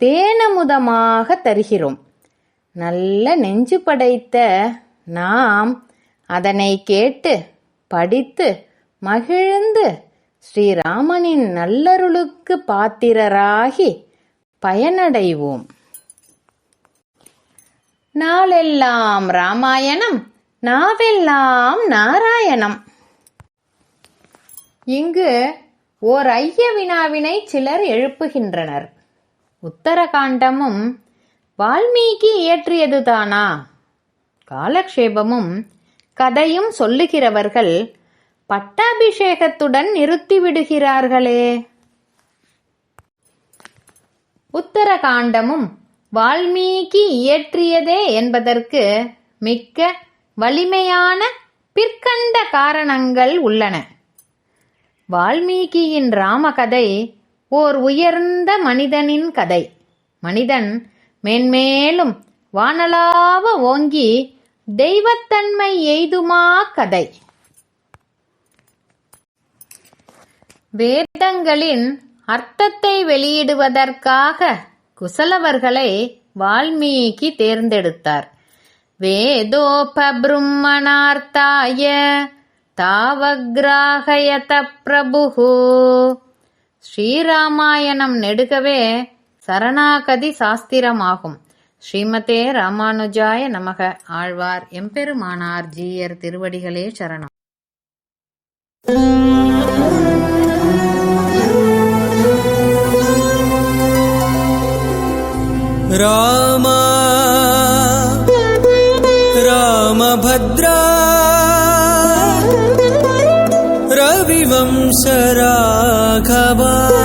தேனமுதமாக தருகிறோம். நல்ல நெஞ்சு படைத்த நாம் அதனை கேட்டு படித்து மகிழ்ந்து ஸ்ரீராமனின் நல்லருளுக்கு பாத்திரராகி பயனடைவோம். நாளெல்லாம் ராமாயணம் நாவெல்லாம் நாராயணம். இங்கு ஓர் ஐய வினாவினை சிலர் எழுப்புகின்றனர். உத்தரகாண்டமும் வால்மீகி இயற்றியதுதானா? காலக்ஷேபமும் கதையும் சொல்லுகிறவர்கள் பட்டாபிஷேகத்துடன் நிறுத்திவிடுகிறார்களே. உத்தரகாண்டமும் வால்மீகி இயற்றியதே என்பதற்கு மிக்க வலிமையான பிற்கண்ட காரணங்கள் உள்ளன. வால்மீகியின் ராமகதை ஓர் உயர்ந்த மனிதனின் கதை. மனிதன் மேன்மேலும் வானலாவ ஓங்கி தெய்வத்தன்மை எய்துமா கதை. வேதங்களின் அர்த்தத்தை வெளியிடுவதற்காக குசலவர்களை வால்மீகி தேர்ந்தெடுத்தார். வேதோபபிரும்மணார்த்தாய தாவக்ராகயத பிரபுகு ஸ்ரீராமாயணம் நெடுகவே சரணாகதி சாஸ்திரமாகும். ஸ்ரீமதே ராமானுஜாய நமக. ஆழ்வார் எம்பெருமானார் ஜீயர் திருவடிகளே சரணம். ராமா ராமபத்ரா ரவிவம்சரா খাবার